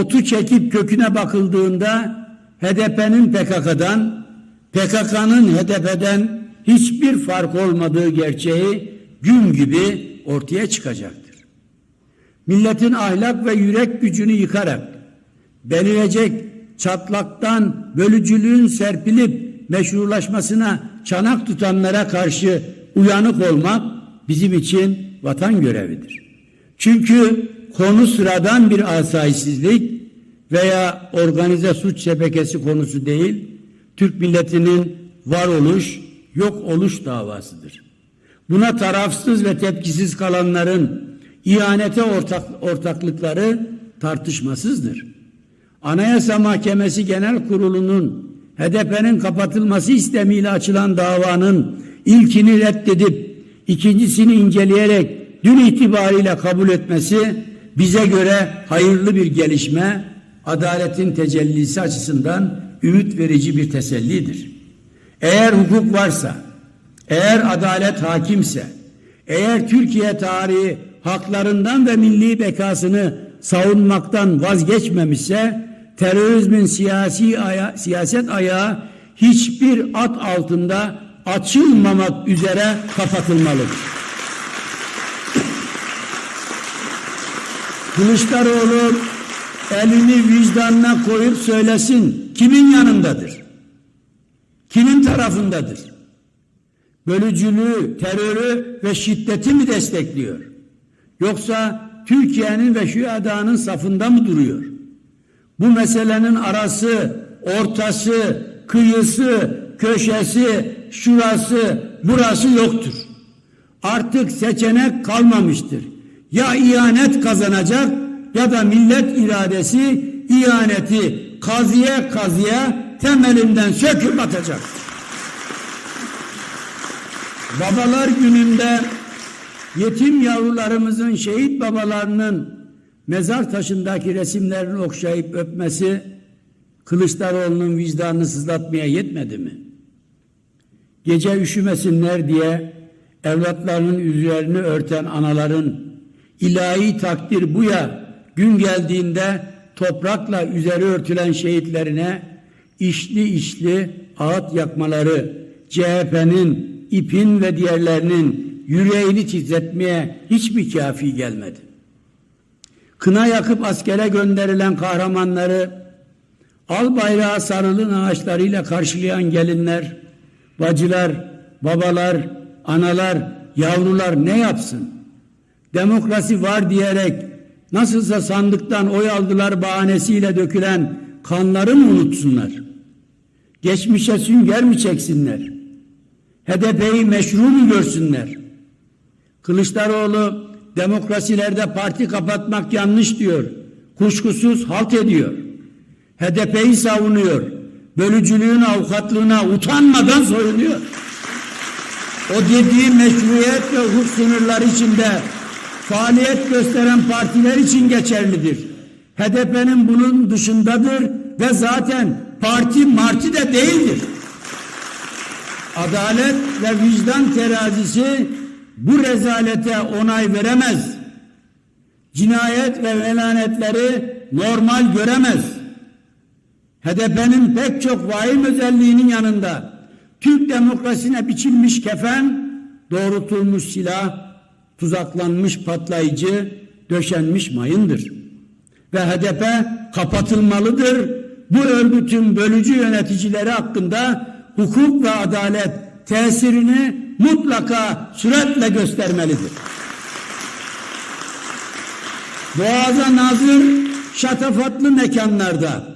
otu çekip köküne bakıldığında HDP'nin PKK'dan, PKK'nın HDP'den hiçbir fark olmadığı gerçeği gün gibi ortaya çıkacaktır. Milletin ahlak ve yürek gücünü yıkarak belirecek çatlaktan bölücülüğün serpilip meşrulaşmasına çanak tutanlara karşı uyanık olmak bizim için vatan görevidir. Çünkü konu sıradan bir asayişsizlik veya organize suç şebekesi konusu değil, Türk milletinin varoluş, yok oluş davasıdır. Buna tarafsız ve tepkisiz kalanların ihanete ortak, ortaklıkları tartışmasızdır. Anayasa Mahkemesi Genel Kurulu'nun HDP'nin kapatılması istemiyle açılan davanın ilkini reddedip ikincisini inceleyerek dün itibariyle kabul etmesi bize göre hayırlı bir gelişme, adaletin tecellisi açısından ümit verici bir tesellidir. Eğer hukuk varsa, eğer adalet hakimse, eğer Türkiye tarihi haklarından ve milli bekasını savunmaktan vazgeçmemişse, terörizmin siyasi aya, siyaset ayağı hiçbir at altında açılmamak üzere kapatılmalıdır. Kılıçdaroğlu elini vicdanına koyup söylesin kimin yanındadır? Kimin tarafındadır? Bölücülüğü, terörü ve şiddeti mi destekliyor? Yoksa Türkiye'nin ve şühedanın safında mı duruyor? Bu meselenin arası, ortası, kıyısı, köşesi, şurası, burası yoktur. Artık seçenek kalmamıştır. Ya ihanet kazanacak ya da millet iradesi ihaneti kazıya kazıya temelinden söküp atacak. Babalar gününde yetim yavrularımızın şehit babalarının mezar taşındaki resimlerini okşayıp öpmesi Kılıçdaroğlu'nun vicdanını sızlatmaya yetmedi mi? Gece üşümesinler diye evlatlarının üzerlerini örten anaların ilahi takdir bu ya gün geldiğinde toprakla üzeri örtülen şehitlerine işli işli ağıt yakmaları CHP'nin, İP'in ve diğerlerinin yüreğini titretmeye hiçbir kafi gelmedi. Kına yakıp askere gönderilen kahramanları al bayrağı sarılın ağaçlarıyla karşılayan gelinler, bacılar, babalar, analar, yavrular ne yapsın? Demokrasi var diyerek nasılsa sandıktan oy aldılar bahanesiyle dökülen kanları mı unutsunlar? Geçmişe sünger mi çeksinler? HDP'yi meşru mu görsünler? Kılıçdaroğlu demokrasilerde parti kapatmak yanlış diyor. Kuşkusuz halt ediyor. HDP'yi savunuyor. Bölücülüğün avukatlığına utanmadan soyunuyor. O dediği meşruiyet ve hukuk sınırları içinde faaliyet gösteren partiler için geçerlidir. HDP'nin bunun dışındadır ve zaten parti marti de değildir. Adalet ve vicdan terazisi bu rezalete onay veremez. Cinayet ve velanetleri normal göremez. HDP'nin pek çok vahim özelliğinin yanında Türk demokrasine biçilmiş kefen, doğrultulmuş silah, tuzaklanmış patlayıcı, döşenmiş mayındır. Ve HDP kapatılmalıdır. Bu örgütün bölücü yöneticileri hakkında hukuk ve adalet tesirini mutlaka süratle göstermelidir. Boğaza nazır şatafatlı mekanlarda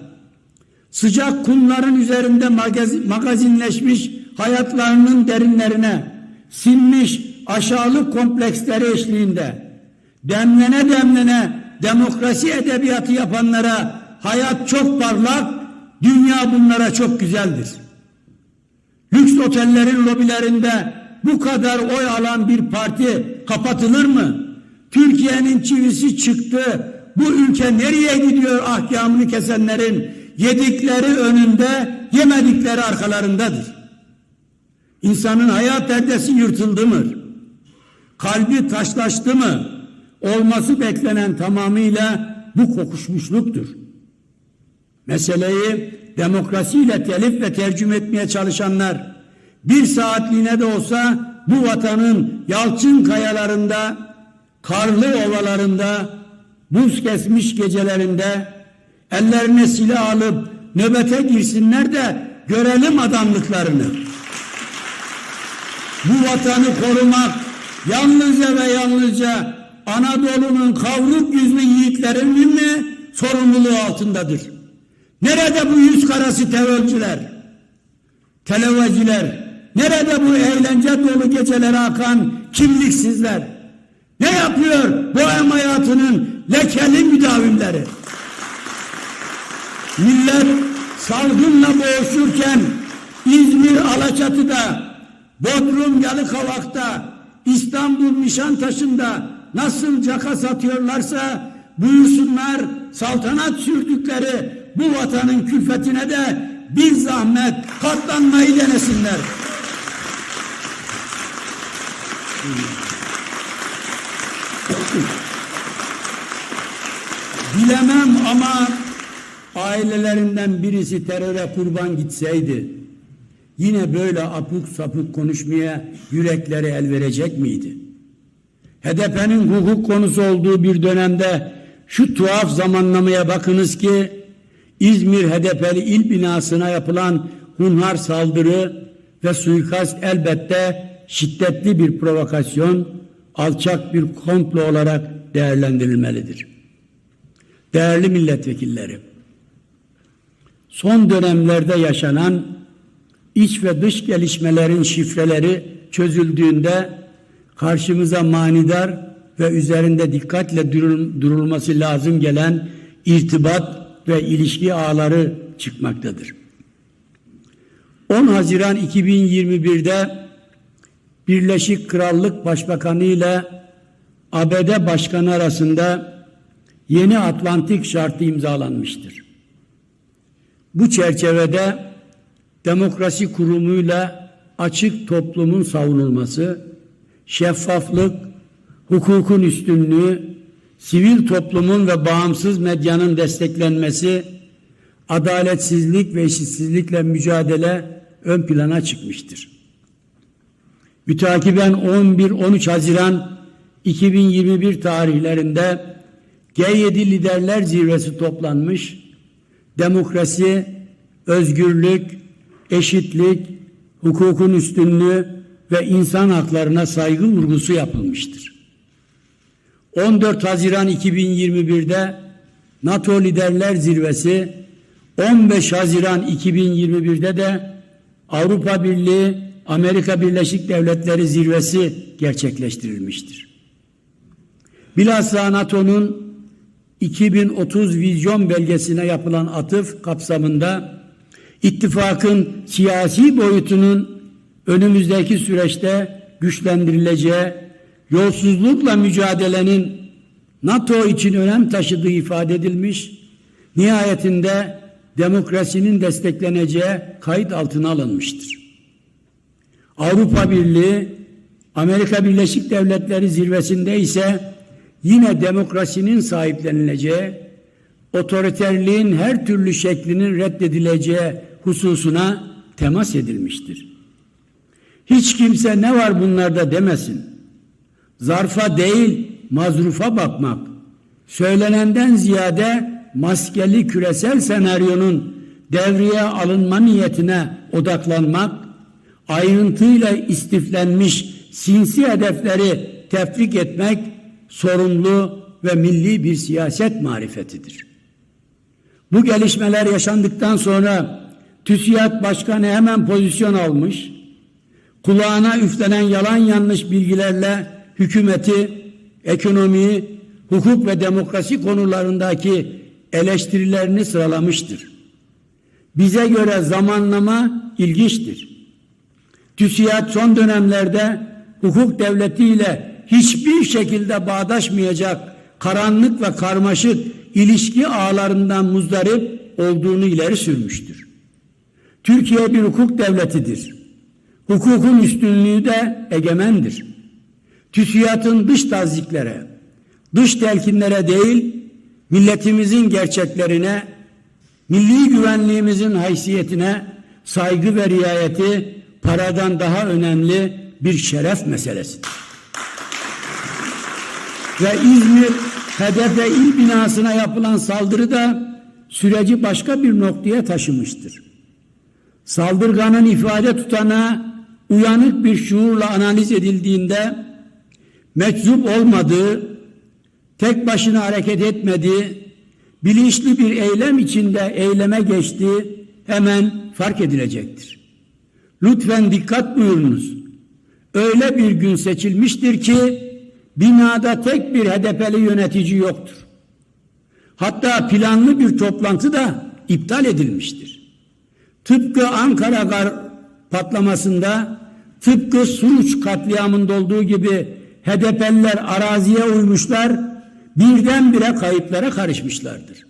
sıcak kumların üzerinde magazin, magazinleşmiş hayatlarının derinlerine sinmiş aşağılık kompleksleri eşliğinde demlene demlene demokrasi edebiyatı yapanlara hayat çok parlak, dünya bunlara çok güzeldir. Lüks otellerin lobilerinde bu kadar oy alan bir parti kapatılır mı? Türkiye'nin çivisi çıktı. Bu ülke nereye gidiyor ahkamını kesenlerin yedikleri önünde, yemedikleri arkalarındadır. İnsanın hayat perdesi yırtıldı mı? Kalbi taşlaştı mı? Olması beklenen tamamıyla bu kokuşmuşluktur. Meseleyi demokrasiyle telif ve tercüme etmeye çalışanlar bir saatliğine de olsa bu vatanın yalçın kayalarında, karlı ovalarında, buz kesmiş gecelerinde ellerine silah alıp nöbete girsinler de görelim adamlıklarını. Bu vatanı korumak yalnızca ve yalnızca Anadolu'nun kavruk yüzlü yiğitlerinin mi sorumluluğu altındadır? Nerede bu yüz karası terörcüler? Televizciler? Nerede bu eğlence dolu gecelere akan kimliksizler? Ne yapıyor bohem hayatının lekeli müdavimleri? Millet salgınla boğuşurken İzmir Alaçatı'da, Bodrum Yalıkavak'ta, İstanbul Nişantaşı'nda nasıl caka satıyorlarsa buyursunlar saltanat sürdükleri bu vatanın külfetine de bir zahmet katlanmayı denesinler. Bilemem ama ailelerinden birisi teröre kurban gitseydi yine böyle apuk sapık konuşmaya yürekleri el verecek miydi? HDP'nin hukuk konusu olduğu bir dönemde şu tuhaf zamanlamaya bakınız ki İzmir HDP'li il binasına yapılan hunhar saldırı ve suikast elbette şiddetli bir provokasyon, alçak bir komplo olarak değerlendirilmelidir. Değerli milletvekilleri, son dönemlerde yaşanan iç ve dış gelişmelerin şifreleri çözüldüğünde karşımıza manidar ve üzerinde dikkatle durulması lazım gelen irtibat ve ilişki ağları çıkmaktadır. 10 Haziran 2021'de Birleşik Krallık Başbakanı ile ABD Başkanı arasında yeni Atlantik şartı imzalanmıştır. Bu çerçevede demokrasi kurumuyla açık toplumun savunulması, şeffaflık, hukukun üstünlüğü, sivil toplumun ve bağımsız medyanın desteklenmesi, adaletsizlik ve eşitsizlikle mücadele ön plana çıkmıştır. Mütakiben 11-13 Haziran 2021 tarihlerinde G7 Liderler Zirvesi toplanmış, demokrasi, özgürlük, eşitlik, hukukun üstünlüğü ve insan haklarına saygı vurgusu yapılmıştır. 14 Haziran 2021'de NATO Liderler Zirvesi, 15 Haziran 2021'de de Avrupa Birliği Amerika Birleşik Devletleri Zirvesi gerçekleştirilmiştir. Bilhassa NATO'nun 2030 vizyon belgesine yapılan atıf kapsamında ittifakın siyasi boyutunun önümüzdeki süreçte güçlendirileceği, yolsuzlukla mücadelenin NATO için önem taşıdığı ifade edilmiş, nihayetinde demokrasinin destekleneceği kayıt altına alınmıştır. Avrupa Birliği, Amerika Birleşik Devletleri zirvesinde ise yine demokrasinin sahiplenileceği, otoriterliğin her türlü şeklinin reddedileceği hususuna temas edilmiştir. Hiç kimse ne var bunlarda demesin. Zarfa değil mazrufa bakmak, söylenenden ziyade maskeli küresel senaryonun devreye alınma niyetine odaklanmak, ayrıntıyla istiflenmiş sinsi hedefleri tefrik etmek sorumlu ve milli bir siyaset marifetidir. Bu gelişmeler yaşandıktan sonra TÜSİAD Başkanı hemen pozisyon almış, kulağına üflenen yalan yanlış bilgilerle hükümeti, ekonomiyi, hukuk ve demokrasi konularındaki eleştirilerini sıralamıştır. Bize göre zamanlama ilginçtir. TÜSİAD son dönemlerde hukuk devletiyle hiçbir şekilde bağdaşmayacak karanlık ve karmaşık ilişki ağlarından muzdarip olduğunu ileri sürmüştür. Türkiye bir hukuk devletidir. Hukukun üstünlüğü de egemendir. TÜSİAD'ın dış taziklere, dış telkinlere değil, milletimizin gerçeklerine, milli güvenliğimizin haysiyetine saygı ve riayeti paradan daha önemli bir şeref meselesidir. Ve İzmir HDP il binasına yapılan saldırı da süreci başka bir noktaya taşımıştır. Saldırganın ifade tutana uyanık bir şuurla analiz edildiğinde meczup olmadığı, tek başına hareket etmediği, bilinçli bir eylem içinde eyleme geçtiği hemen fark edilecektir. Lütfen dikkat buyurunuz. Öyle bir gün seçilmiştir ki binada tek bir HDP'li yönetici yoktur. Hatta planlı bir toplantı da iptal edilmiştir. Tıpkı Ankara gar patlamasında, tıpkı Suruç katliamında olduğu gibi HDP'liler araziye uymuşlar, birdenbire kayıplara karışmışlardır.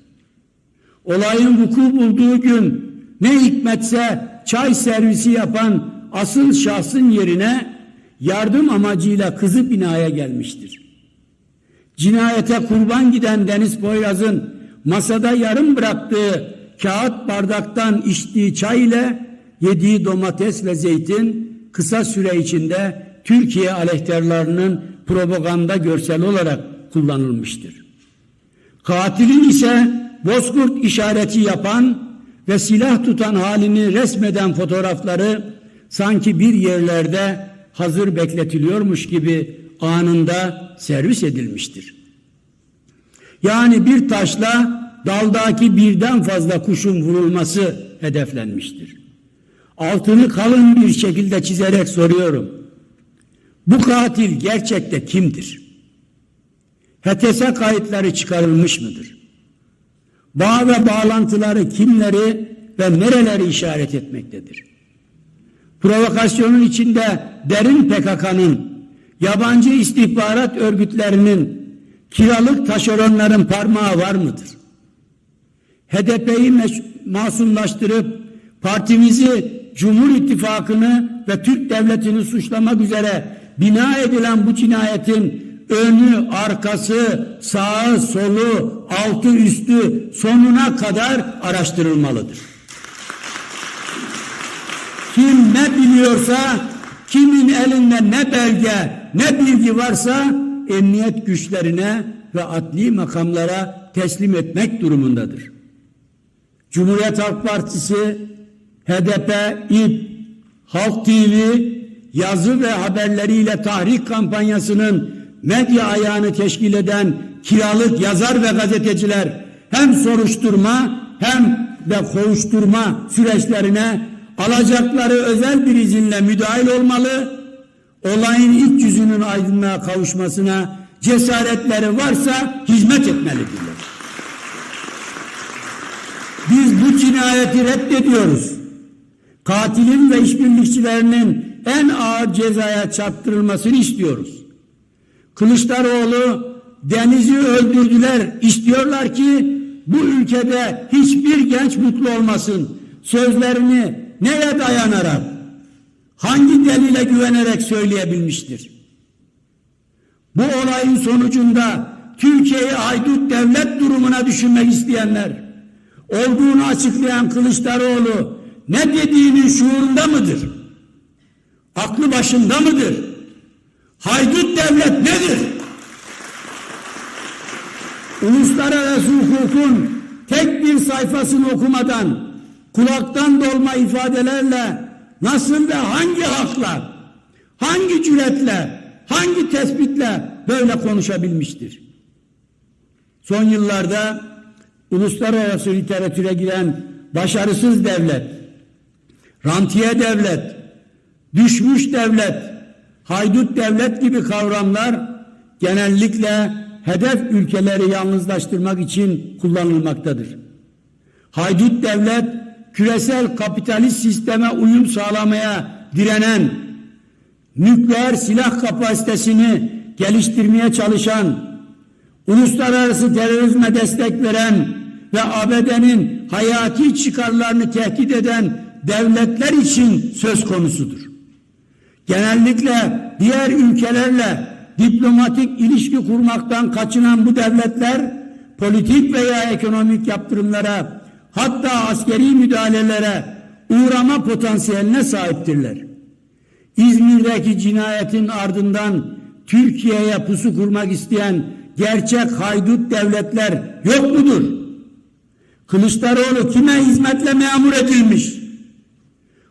Olayın vuku bulduğu gün ne hikmetse çay servisi yapan asıl şahsın yerine yardım amacıyla kızı binaya gelmiştir. Cinayete kurban giden Deniz Poyraz'ın masada yarım bıraktığı kağıt bardaktan içtiği çay ile yediği domates ve zeytin kısa süre içinde Türkiye aleyhtarlarının propaganda görsel olarak kullanılmıştır. Katilin ise bozkurt işareti yapan ve silah tutan halini resmeden fotoğrafları sanki bir yerlerde hazır bekletiliyormuş gibi anında servis edilmiştir. Yani bir taşla daldaki birden fazla kuşun vurulması hedeflenmiştir. Altını kalın bir şekilde çizerek soruyorum. Bu katil gerçekte kimdir? HTS kayıtları çıkarılmış mıdır? Bağ ve bağlantıları kimleri ve nereleri işaret etmektedir? Provokasyonun içinde derin PKK'nın, yabancı istihbarat örgütlerinin, kiralık taşeronların parmağı var mıdır? HDP'yi masumlaştırıp partimizi, Cumhur İttifakı'nı ve Türk Devleti'ni suçlamak üzere bina edilen bu cinayetin önü, arkası, sağı, solu, altı, üstü sonuna kadar araştırılmalıdır. Kim ne biliyorsa, kimin elinde ne belge, ne bilgi varsa emniyet güçlerine ve adli makamlara teslim etmek durumundadır. Cumhuriyet Halk Partisi, HDP, İP, Halk TV, yazı ve haberleriyle tahrik kampanyasının medya ayağını teşkil eden kiralık yazar ve gazeteciler hem soruşturma hem de kovuşturma süreçlerine alacakları özel bir izinle müdahil olmalı. Olayın ilk yüzünün aydınlığa kavuşmasına cesaretleri varsa hizmet etmelidirler. Biz bu cinayeti reddediyoruz. Katilin ve işbirlikçilerinin en ağır cezaya çarptırılmasını istiyoruz. Kılıçdaroğlu Deniz'i öldürdüler. İstiyorlar ki bu ülkede hiçbir genç mutlu olmasın. Sözlerini neye dayanarak, hangi delile güvenerek söyleyebilmiştir? Bu olayın sonucunda Türkiye'yi haydut devlet durumuna düşünmek isteyenler, olduğunu açıklayan Kılıçdaroğlu ne dediğinin şuurunda mıdır? Aklı başında mıdır? Haydut devlet nedir? Uluslararası hukukun tek bir sayfasını okumadan kulaktan dolma ifadelerle nasıl ve hangi hakla, hangi cüretle, hangi tespitle böyle konuşabilmiştir? Son yıllarda uluslararası literatüre giren başarısız devlet, rantiye devlet, düşmüş devlet, haydut devlet gibi kavramlar genellikle hedef ülkeleri yalnızlaştırmak için kullanılmaktadır. Haydut devlet küresel kapitalist sisteme uyum sağlamaya direnen, nükleer silah kapasitesini geliştirmeye çalışan, uluslararası terörizme destek veren ve ABD'nin hayati çıkarlarını tehdit eden devletler için söz konusudur. Genellikle diğer ülkelerle diplomatik ilişki kurmaktan kaçınan bu devletler politik veya ekonomik yaptırımlara hatta askeri müdahalelere uğrama potansiyeline sahiptirler. İzmir'deki cinayetin ardından Türkiye'ye pusu kurmak isteyen gerçek haydut devletler yok mudur? Kılıçdaroğlu kime hizmetle memur edilmiş?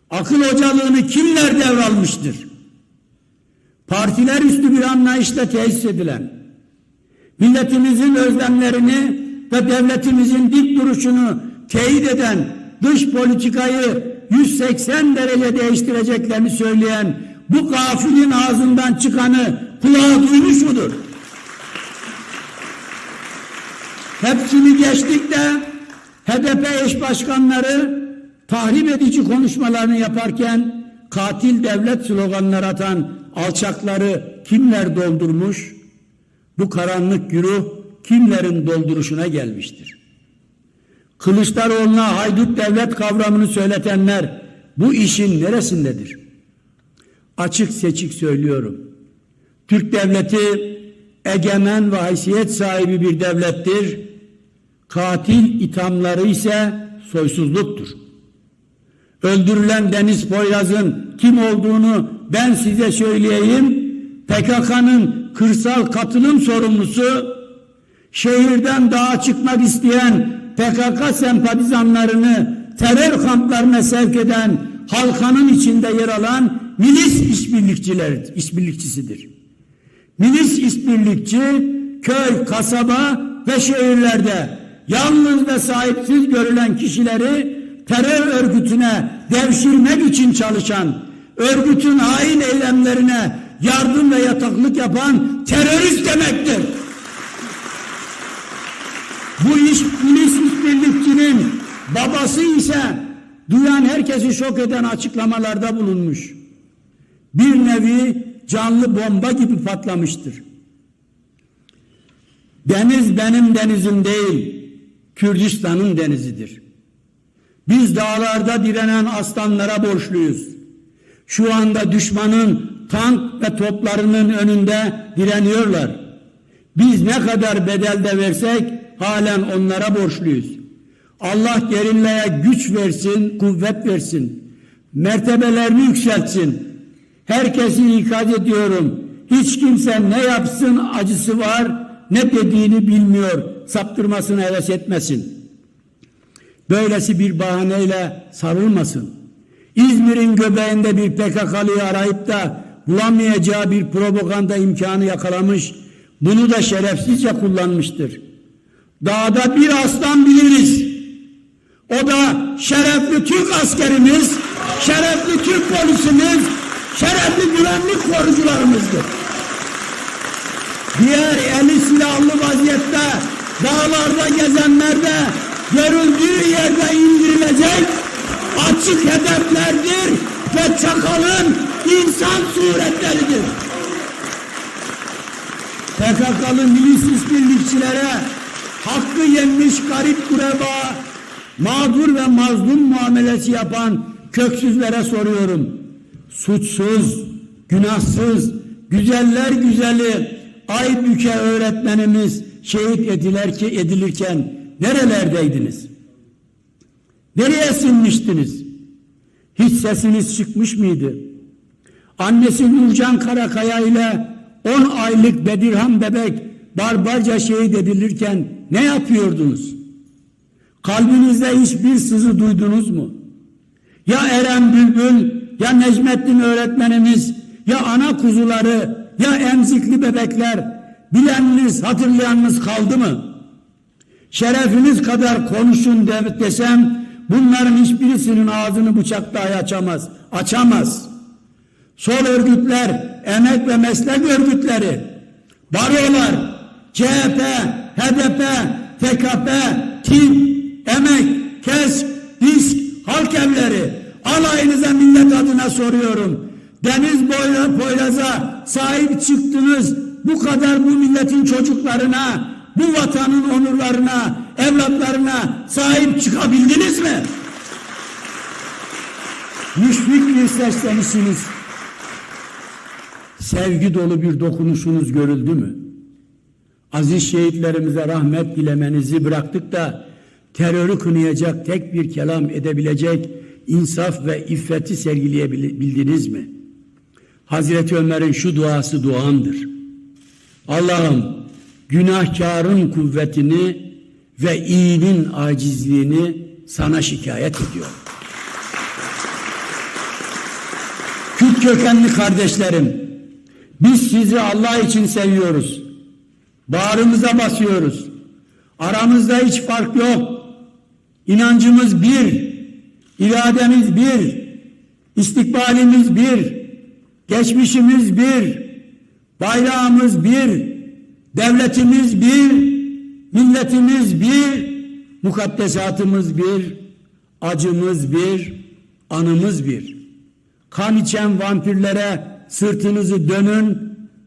Akıl hocalığını kimler devralmıştır? Partiler üstü bir anlayışla tesis edilen, milletimizin özlemlerini ve devletimizin dik duruşunu teyit eden dış politikayı 180 derece değiştireceklerini söyleyen bu gafilin ağzından çıkanı kulağı duymuş mudur? Hepsini geçtik de HDP eş başkanları tahrip edici konuşmalarını yaparken katil devlet sloganları atan alçakları kimler doldurmuş? Bu karanlık güruh kimlerin dolduruşuna gelmiştir? Kılıçdaroğlu'na haydut devlet kavramını söyletenler bu işin neresindedir? Açık seçik söylüyorum. Türk devleti egemen ve haysiyet sahibi bir devlettir. Katil ithamları ise soysuzluktur. Öldürülen Deniz Poyraz'ın kim olduğunu ben size söyleyeyim. PKK'nın kırsal katılım sorumlusu şehirden dağa çıkmak isteyen PKK sempatizanlarını terör kamplarına sevk eden halkanın içinde yer alan milis işbirlikçiler, işbirlikçisidir. Milis işbirlikçi köy, kasaba ve şehirlerde yalnız ve sahipsiz görülen kişileri terör örgütüne devşirmek için çalışan, örgütün hain eylemlerine yardım ve yataklık yapan terörist demektir. Bu iş polis işbirlikçinin babası ise duyan herkesi şok eden açıklamalarda bulunmuş. Bir nevi canlı bomba gibi patlamıştır. Deniz benim denizim değil, Kürdistan'ın denizidir. Biz dağlarda direnen aslanlara borçluyuz. Şu anda düşmanın tank ve toplarının önünde direniyorlar. Biz ne kadar bedel de versek halen onlara borçluyuz. Allah gerinneye güç versin, kuvvet versin. Mertebelerini yükseltsin. Herkesi ikaz ediyorum. Hiç kimse ne yapsın acısı var, ne dediğini bilmiyor. Saptırmasına heves etmesin. Böylesi bir bahaneyle sarılmasın. İzmir'in göbeğinde bir PKK'lıyı arayıp da bulamayacağı bir propaganda imkanı yakalamış. Bunu da şerefsizce kullanmıştır. Dağda bir aslan biliriz. O da şerefli Türk askerimiz, şerefli Türk polisimiz, şerefli güvenlik korucularımızdır. Diğer eli silahlı vaziyette dağlarda gezenlerde görüldüğü yerde indirilecek açık hedeflerdir ve çakalın insan suretleridir. PKK'lı milis işbirlikçilere hakkı yenmiş garip kureba, mağdur ve mazlum muamelesi yapan köksüzlere soruyorum. Suçsuz, günahsız, güzeller güzeli Aybüke öğretmenimiz şehit ediler ki edilirken nerelerdeydiniz? Nereye sinmiştiniz? Hiç sesiniz çıkmış mıydı? Annesi Nurcan Karakaya ile 10 aylık Bedirhan bebek barbarca şehit edilirken ne yapıyordunuz? Kalbinizde hiçbir sızı duydunuz mu? Ya Eren Bülbül, ya Necmettin öğretmenimiz, ya ana kuzuları, ya emzikli bebekler bileniniz, hatırlayanınız kaldı mı? Şerefiniz kadar konuşun desem bunların hiçbirisinin ağzını bıçak dahi açamaz. Açamaz. Sol örgütler, emek ve meslek örgütleri, barolar, CHP, HDP, TKP, TİP, Emek, KESK, DİSK, halk evleri alayınıza millet adına soruyorum. Deniz boyla Poyraz'a sahip çıktınız. Bu kadar bu milletin çocuklarına, bu vatanın onurlarına, evlatlarına sahip çıkabildiniz mi? Müşfik bir seslenişiniz, sevgi dolu bir dokunuşunuz görüldü mü? aziz şehitlerimize rahmet dilemenizi bıraktık da terörü kınayacak tek bir kelam edebilecek insaf ve iffeti sergileyebildiniz mi? Hazreti Ömer'in şu duası duandır. Allah'ım günahkarın kuvvetini ve iyinin acizliğini sana şikayet ediyorum. Kürt kökenli kardeşlerim, biz sizi Allah için seviyoruz. Bağrımıza basıyoruz. Aramızda hiç fark yok. İnancımız bir, irademiz bir, istikbalimiz bir, geçmişimiz bir, bayrağımız bir, devletimiz bir, milletimiz bir, mukaddesatımız bir, acımız bir, anımız bir. Kan içen vampirlere sırtınızı dönün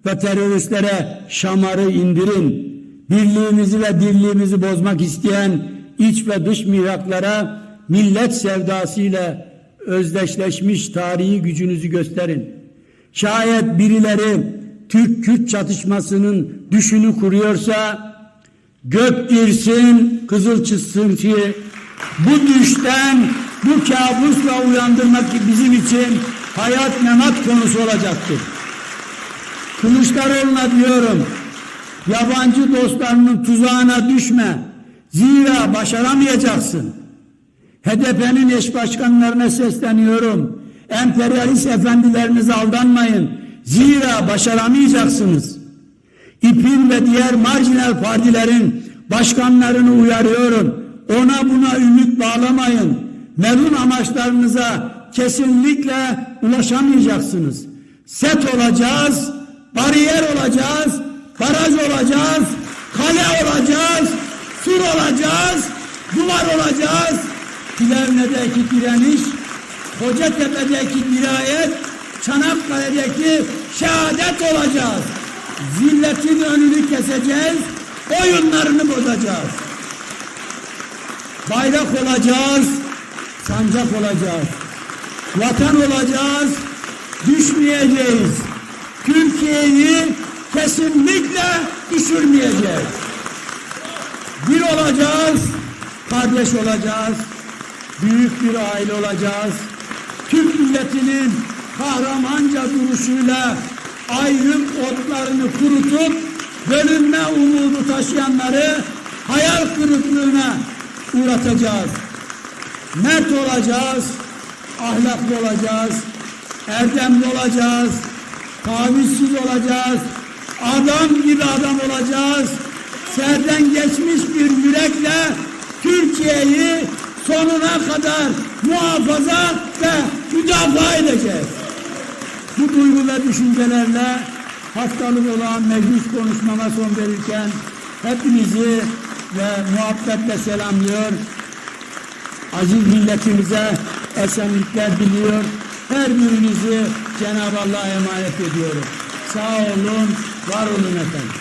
ve teröristlere şamarı indirin. Birliğimizi ve dirliğimizi bozmak isteyen iç ve dış miraklara millet sevdasıyla özdeşleşmiş tarihi gücünüzü gösterin. Şayet birileri Türk-Kürt çatışmasının düşünü kuruyorsa gök girsin, kızıl çizsin ki bu düşten, bu kabusla uyandırmak bizim için hayat memat konusu olacaktır. Kılıçdaroğlu'na diyorum, yabancı dostlarının tuzağına düşme. Zira başaramayacaksın. HDP'nin eş başkanlarına sesleniyorum. Emperyalist efendilerinize aldanmayın. Zira başaramayacaksınız. İP'in ve diğer marjinal partilerin başkanlarını uyarıyorum. Ona buna ümit bağlamayın. Melun amaçlarınıza kesinlikle ulaşamayacaksınız. Set olacağız, bariyer olacağız, baraj olacağız, kale olacağız, sur olacağız, duvar olacağız. Plevne'deki direniş, Kocatepe'deki dirayet, Çanakkale'deki şehadet olacağız. Zilletin önünü keseceğiz, oyunlarını bozacağız. Bayrak olacağız, sancak olacağız. Vatan olacağız, düşmeyeceğiz. Türkiye'yi kesinlikle düşürmeyeceğiz. Bir olacağız, kardeş olacağız, büyük bir aile olacağız. Türk milletinin kahramanca duruşuyla ayrım otlarını kurutup bölünme umudu taşıyanları hayal kırıklığına uğratacağız. Mert olacağız, ahlaklı olacağız, erdemli olacağız, tavizsiz olacağız, adam gibi adam olacağız. Serden geçmiş bir yürekle Türkiye'yi sonuna kadar muhafaza ve müdafaa edeceğiz. Bu duygu ve düşüncelerle haftalık olan meclis konuşmama son verirken hepinizi ve muhabbetle selamlıyor. Aziz milletimize esenlikler diliyor. Her birinizi Cenab-ı Allah'a emanet ediyorum. Sağ olun, var olun efendim.